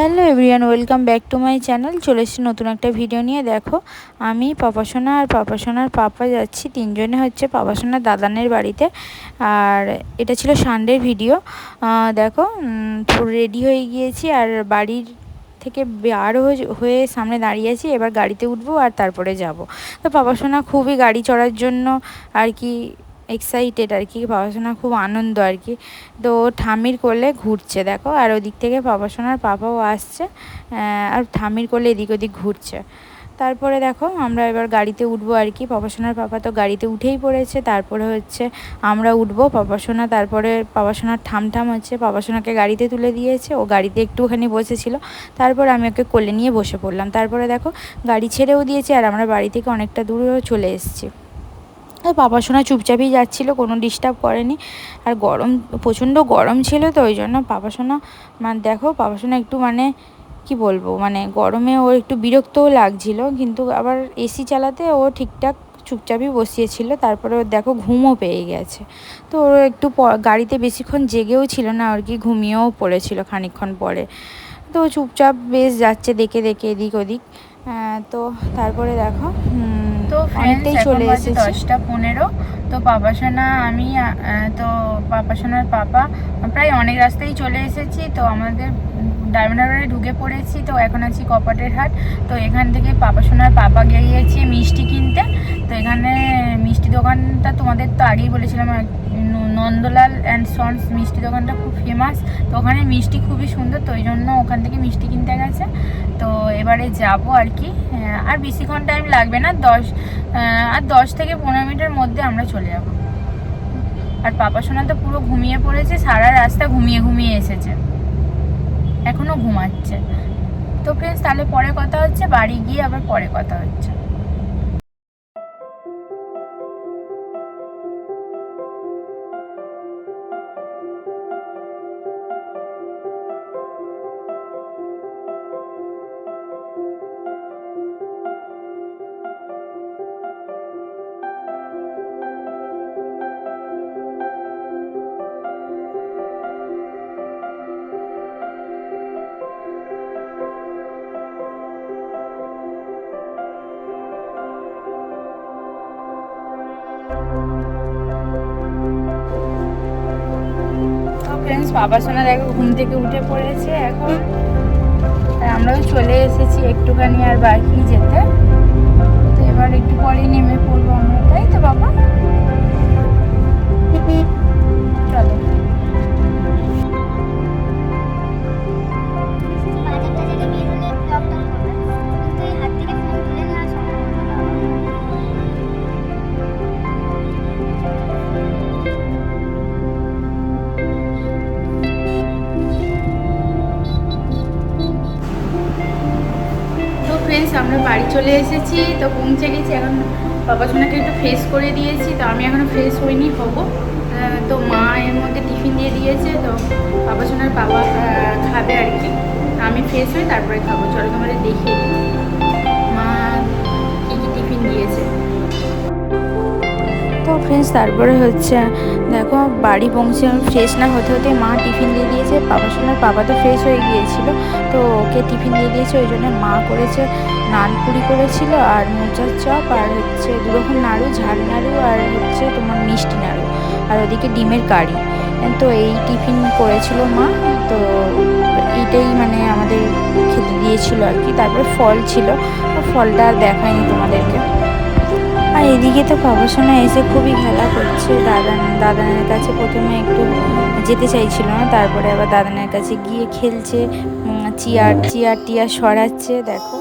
Hello everyone, welcome back to my channel. চলে এসেছি নতুন একটা ভিডিও নিয়ে। দেখো, আমি পাপাসোনা আর পাপাসোনার পাপা যাচ্ছি। তিনজনে হচ্ছে পাপাসোনার দাদানের বাড়িতে। আর এটা ছিল সানডের ভিডিও। দেখো রেডি হয়ে গিয়েছি। আর বাড়ির থেকে আরও হয়ে সামনে দাঁড়িয়ে আছি। এবার গাড়িতে উঠবো আর তারপরে যাব। তো পাপাসোনা খুবই গাড়ি চড়ার জন্য আর কি এক্সাইটেড আর কি পাপাসোনা খুব আনন্দ আর কি। তো ঠামির কোলে ঘুরছে, দেখো, আর ওদিক থেকে পাপাসোনার পাপাও আসছে আর ঠামির কোলে এদিক ওদিক ঘুরছে। তারপরে দেখো, আমরা এবার গাড়িতে উঠবো আর কি পাপাসোনার পাপা তো গাড়িতে উঠেই পড়েছে, তারপরে হচ্ছে আমরা উঠবো পাপাসোনা তারপরে পাপাসোনার ঠাম ঠাম হচ্ছে পাপাসোনাকে গাড়িতে তুলে দিয়েছে, ও গাড়িতে একটুখানি বসেছিল, তারপর আমি ওকে কোলে নিয়ে বসে পড়লাম। তারপরে দেখো, গাড়ি ছেড়েও দিয়েছে, আর আমরা বাড়ি থেকে অনেকটা দূরেও চলে এসেছি। বাবা শোনা চুপচাপই যাচ্ছিল, কোনো ডিস্টার্ব করেনি। আর গরম, প্রচণ্ড গরম ছিল তো, ওই জন্য বাবা শোনা মানে দেখো, বাবা শোনা একটু মানে কি বলব মানে গরমে ওর একটু বিরক্তও লাগছিল, কিন্তু আবার এসি চালাতে ও ঠিকঠাক চুপচাপই বসিয়েছিল, তারপরে ওর দেখো ঘুমও পেয়ে গেছে। তো ওর একটু গাড়িতে বেশিক্ষণ জেগেও ছিল না, আর কি ঘুমিয়েও পড়েছিল খানিক্ষণ পরে। তো চুপচাপ বেশ যাচ্ছে, দেখে দেখে, এদিক ওদিক। তো তারপরে দেখো তো অনেকটাই চলে এসেছি। দশটা পনেরো। তো পাপাসোনা আমি তো পাপাসোনার পাপা প্রায় অনেক রাস্তায় চলে এসেছি। তো আমাদের ডায়মন্ড হারবারে ঢুকে পড়েছি। তো এখন আছি কপাটের হাট। তো এখান থেকে পাপাসোনার পাপা গিয়েছি মিষ্টি কিনতে তোমাদের তো আগেই বলেছিলাম নন্দলাল অ্যান্ড সন্স মিষ্টি দোকানটা খুব ফেমাস তো ওখানে মিষ্টি খুবই সুন্দর, তো ওই জন্য ওখান থেকে মিষ্টি কিনতে গেছে। তো এবারে যাব আর কি। আর বেশিক্ষণ টাইম লাগবে না, দশ আর দশ থেকে পনেরো মিনিটের মধ্যে আমরা চলে যাব। আর পাপা সোনা তো পুরো ঘুমিয়ে পড়েছে, সারা রাস্তা ঘুমিয়ে ঘুমিয়ে এসেছে। এখনও ঘুমাচ্ছে। তো ফ্রেন্ডস তাহলে পরে কথা হচ্ছে, বাড়ি গিয়ে আবার পরে কথা হচ্ছে। ফ্রেন্ডস বাবা সোনা দেখো ঘুম থেকে উঠে পড়েছে এখন। আমরাও চলে এসেছি একটুখানি আর বাকি যেতে। তো এবার একটু পরেই নেমে পড়ব বাড়ি চলে এসেছি, তো পৌঁছে গেছি, এখন বাবা সোনাকে একটু ফ্রেশ করে দিয়েছি, তো আমি এখনও ফ্রেশ হইনি হব তো মা এর মধ্যে টিফিন দিয়ে দিয়েছে, তো বাবা সোনার বাবা খাবে আর কি। আমি ফ্রেশ হই তারপরে খাব, চলো তোমাদের দেখিয়ে মা তো ফ্রেন্ডস তারপরে হচ্ছে, দেখো বাড়ি পৌঁছে ফ্রেশ না হতে হতে মা টিফিন দিয়ে দিয়েছে। বাবার সোনার বাবা তো ফ্রেশ হয়ে গিয়েছিল, তো ওকে টিফিন দিয়ে দিয়েছে। ওই জন্য মা করেছে নানপুরি করেছিল আর মোচার চপ আর হচ্ছে দুরকম নাড়ু, ঝাল নাড়ু আর হচ্ছে তোমার মিষ্টি নাড়ু আর ওদিকে ডিমের কারি। তো এই টিফিন করেছিল মা, তো এইটাই মানে আমাদের খেতে দিয়েছিল আর কি। তারপরে ফল ছিল ফলটা আর দেখায়নি তোমাদেরকে। আর এদিকে তো পাবাসোনা এসে খুবই খেলা করছে। দাদান, দাদানের কাছে প্রথমে একটু যেতে চাইছিল না, তারপরে আবার দাদানের কাছে গিয়ে খেলছে চিয়ার চিয়ার টিয়ার সরাচ্ছে, দেখো।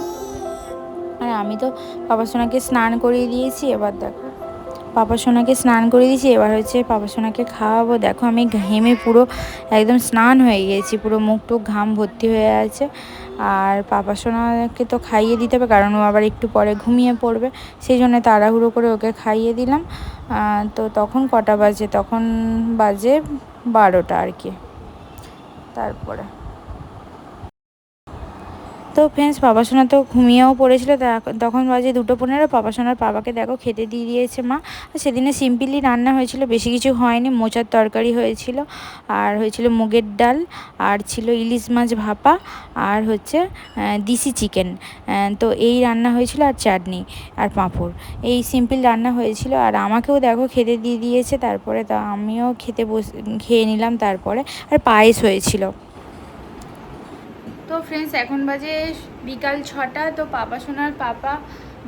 আর আমি তো পাপাসোনাকে স্নান করিয়ে দিয়েছি, এবার দেখো। পাপাসোনাকে স্নান করে দিয়েছি, এবার হচ্ছে পাপাসোনাকে খাওয়াবো। দেখো আমি ঘেমে পুরো একদম স্নান হয়ে গিয়েছি পুরো মুখ টুক ঘাম ভর্তি হয়ে আছে। আর পাপা সোনাকে তো খাইয়ে দিতে হবে, কারণ ও আবার একটু পরে ঘুমিয়ে পড়বে। সেই জন্য তাড়াহুড়ো করে ওকে খাইয়ে দিলাম। তো তখন কটা বাজে? তখন বাজে বারোটা আর কি। তারপরে। তো ফ্রেন্ডস পাপাসোনা তো ঘুমিয়েও পড়েছিল তখন বাজে দুটো পনেরো পাপাসোনার বাবাকে দেখো খেতে দিয়ে দিয়েছে মা। সেদিনে সিম্পলি রান্না হয়েছিল, বেশি কিছু হয়নি, মোচার তরকারি হয়েছিল, আর হয়েছিল মুগের ডাল, আর ছিল ইলিশ মাছ ভাপা, আর হচ্ছে দিশি চিকেন তো এই রান্না হয়েছিল আর চাটনি আর পাঁপড়। এই সিম্পল রান্না হয়েছিল, আর আমাকেও দেখো খেতে দিয়ে দিয়েছে, তারপরে তা আমিও খেতে বস, খেয়ে নিলাম তারপরে, আর পায়েস হয়েছিল। তো ফ্রেন্ডস এখন বাজে বিকাল ছটা, তো পাপা সোনার পাপা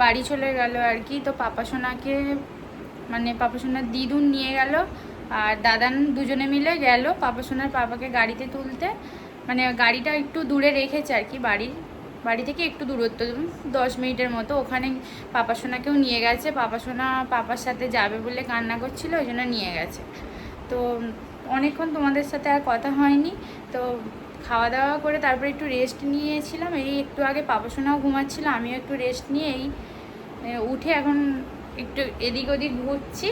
বাড়ি চলে গেল আর কি। তো পাপা সোনাকে মানে পাপা সোনার দিদুন নিয়ে গেল আর দাদান দুজনে মিলে গেল পাপা সোনার পাপাকে গাড়িতে তুলতে। মানে গাড়িটা একটু দূরে রেখেছে আর কি বাড়ির। বাড়ি থেকে একটু দূরত্ব দশ মিনিটের মতো। ওখানে পাপা সোনাকেও নিয়ে গেছে। পাপা সোনা পাপার সাথে যাবে বলে কান্না করছিল, ওই জন্য নিয়ে গেছে। তো অনেকক্ষণ তোমাদের সাথে আর কথা হয়নি। তো খাওয়া দাওয়া করে তারপরে একটু রেস্ট নিয়েছিলাম। এই একটু আগে পাপাসোনাও ঘুমাচ্ছিল, আমিও একটু রেস্ট নিয়ে এই উঠে এখন একটু এদিক ওদিক ঘুরছি।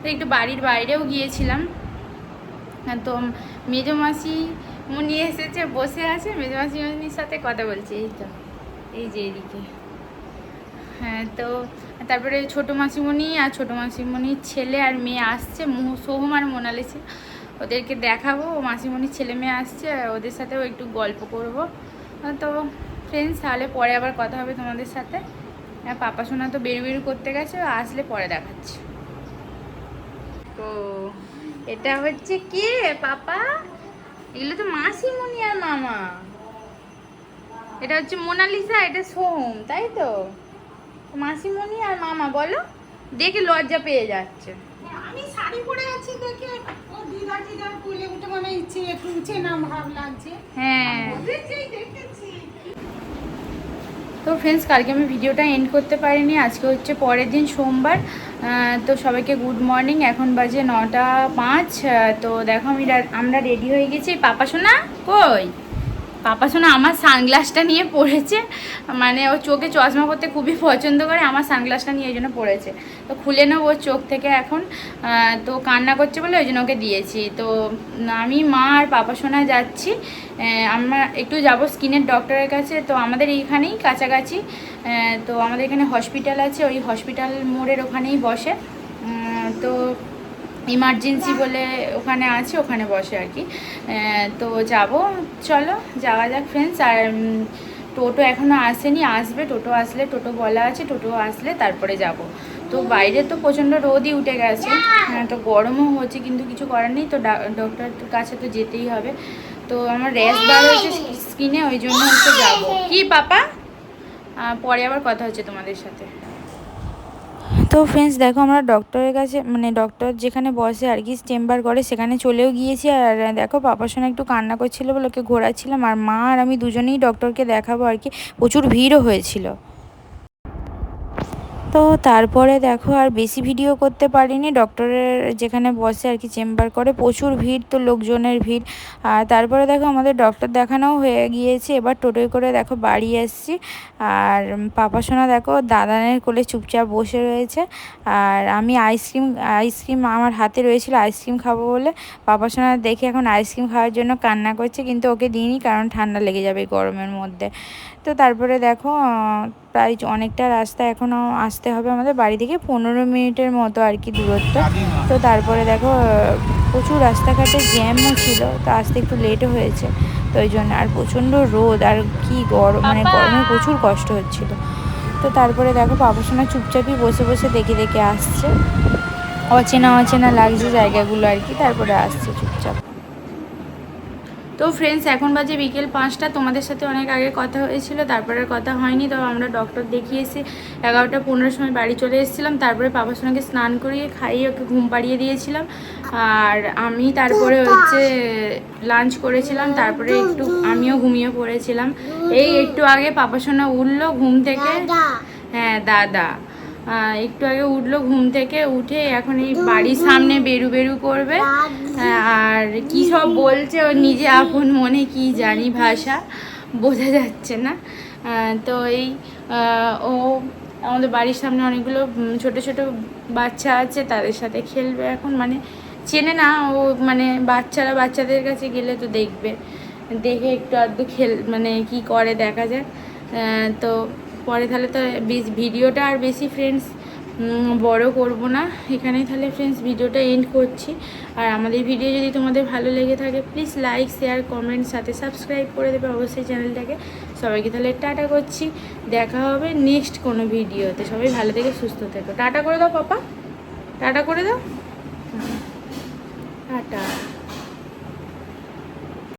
তো একটু বাড়ির বাইরেও গিয়েছিলাম। তো মেজো মাসি মুনি এসেছে, বসে আছে। মেজো মাসি মুনির সাথে কথা বলছে, এই তো, এই যে এদিকে। হ্যাঁ তো তারপরে ছোটো মাসিমণি আর ছোটো মাসিমণির ছেলে আর মেয়ে আসছে সোহম আর মোনালিসা। ওদেরকে দেখাবো মাসিমণির ছেলে মেয়ে আসছে ওদের সাথেও একটু গল্প করব। তো ফ্রেন্ডস তাহলে পরে আবার কথা হবে তোমাদের সাথে। হ্যাঁ পাপা সোনা তো বেরু বেরু করতে গেছে আসলে পরে দেখাচ্ছি। তো এটা হচ্ছে কে পাপা? এগুলো তো মাসিমণি আর মামা। এটা হচ্ছে মোনালিসা, এটা সোম, তাই তো? মাসিমণি আর মামা, বলো। দেখে লজ্জা পেয়ে যাচ্ছে। আমি শাড়ি পরে আছি দেখে। হ্যাঁ তো ফ্রেন্ডস কালকে আমি ভিডিওটা এন্ড করতে পারিনি আজকে হচ্ছে পরের দিন সোমবার। তো সবাইকে গুড মর্নিং এখন বাজে নটা পাঁচ তো দেখো আমি আমরা রেডি হয়ে গেছি। পাপা সোনা কই? পাপা সোনা আমার সানগ্লাসটা নিয়ে পড়েছে। মানে ও চোখে চশমা করতে খুবই পছন্দ করে, আমার সানগ্লাসটা নিয়ে ওই জন্য পড়েছে। তো খুলে নেব ওর চোখ থেকে এখন। তো কান্না করছে বলে ওই জন্য ওকে দিয়েছি। তো আমি, মা আর পাপা সোনা যাচ্ছি। আমরা একটু যাব স্কিনের ডক্টরের কাছে। তো আমাদের এইখানেই কাছাকাছি। তো আমাদের এখানে হসপিটাল আছে, ওই হসপিটাল মোড়ের ওখানেই বসে। তো ইমার্জেন্সি বলে ওখানে আছে, ওখানে বসে আর কি। তো যাব, চলো, যাওয়া যাক ফ্রেন্ডস আর টোটো এখনও আসেনি, আসবে। টোটো আসলে টোটো বলা আছে, টোটো আসলে তারপরে যাব। তো বাইরে তো প্রচণ্ড রোদই উঠে গেছে। হ্যাঁ তো গরমও হচ্ছে, কিন্তু কিছু করার নেই। তো ডক্টর কাছে তো যেতেই হবে। তো আমার র্যাশ বার হয়েছে স্কিনে ওই জন্য হচ্ছে যাব। কি, পাপা? পরে আবার কথা হচ্ছে তোমাদের সাথে। তো ফ্রেন্ডস দেখো আমরা ডক্টরের কাছে মানে ডক্টর যেখানে বসে আর কি চেম্বার করে, সেখানে চলেও গিয়েছি। আর দেখো পাপার সঙ্গে একটু কান্না করছিল বলে ওকে ঘোরাচ্ছিলাম। আর মা আর আমি দুজনেই ডক্টরকে দেখাবো আর কি। প্রচুর ভিড়ও হয়েছিল। তো তারপরে দেখো আর বেশি ভিডিও করতে পারিনি। ডক্টরের যেখানে বসে আর কি চেম্বার করে, প্রচুর ভিড় তো, লোকজনের ভিড়। আর তারপরে দেখো আমাদের ডক্টর দেখানোও হয়ে গিয়েছে। এবার টোটোয় করে দেখো বাড়ি এসছি। আর পাপা সোনা দেখো দাদানের কোলে চুপচাপ বসে রয়েছে। আর আমি আইসক্রিম আইসক্রিম আমার হাতে রয়েছিল, আইসক্রিম খাব বলে পাপা সোনা দেখে এখন আইসক্রিম খাওয়ার জন্য কান্না করছে। কিন্তু ওকে দিইনি কারণ ঠান্ডা লেগে যাবে গরমের মধ্যে। তো তারপরে দেখো প্রায় অনেকটা রাস্তা এখনও আসতে হবে আমাদের বাড়ি থেকে পনেরো মিনিটের মতো আর কি দূরত্ব। তো তারপরে দেখো প্রচুর রাস্তাঘাটে জ্যামও ছিল তো আসতে একটু লেটও হয়েছে। তো ওই জন্য আর প্রচণ্ড রোদ আর কি গরম মানে গরমে প্রচুর কষ্ট হচ্ছিল। তো তারপরে দেখো পাপাসোনা চুপচাপই বসে বসে দেখে দেখে আসছে। অচেনা অচেনা লাগছে জায়গাগুলো আর কি তারপরে আসছে চুপচাপ। তো ফ্রেন্ডস এখন বাজে বিকেল পাঁচটা। তোমাদের সাথে অনেক আগে কথা হয়েছিল, তারপরে আর কথা হয়নি, তো আমরা ডক্টর দেখিয়েছি। এগারোটা পনেরোর সময় বাড়ি চলে এসেছিলাম, তারপরে পাপার সঙ্গে স্নান করিয়ে খাইয়ে ওকে ঘুম পাড়িয়ে দিয়েছিলাম। আর আমি তারপরে হচ্ছে লাঞ্চ করেছিলাম, তারপরে একটু আমিও ঘুমিয়ে পড়েছিলাম। এই একটু আগে পাপা সোনা উঠল ঘুম থেকে। হ্যাঁ দাদা। একটু আগে উঠল ঘুম থেকে উঠে এখন এই বাড়ির সামনে বেরু বেরু করবে। আর কি সব বলছে ও নিজে আপন মনে কি জানি ভাষা বোঝা যাচ্ছে না। তো এই ও আমাদের বাড়ির সামনে অনেকগুলো ছোট ছোট বাচ্চা আছে তাদের সাথে খেলবে এখন। মানে চেনে না ও মানে বাচ্চারা বাচ্চাদের কাছে গেলে তো দেখবে। দেখে একটু আধটু খেল মানে কি করে দেখা আহ, তো পরে তাহলে তো বেশ ভিডিওটা আর বেশি ফ্রেন্ডস বড় করব না। এখানেই তাহলে ফ্রেন্ডস ভিডিওটা এন্ড করছি। আর আমাদের ভিডিও যদি তোমাদের ভালো লেগে থাকে প্লিজ লাইক শেয়ার কমেন্ট সাথে সাবস্ক্রাইব করে দেবে অবশ্যই চ্যানেলটাকে সবাইকে তাহলে টাটা করছি। দেখা হবে নেক্সট কোনো ভিডিওতে সবাই ভালো থেকে, সুস্থ থেকো। টাটা করে দাও, পাপা। টাটা করে দাও। টাটা।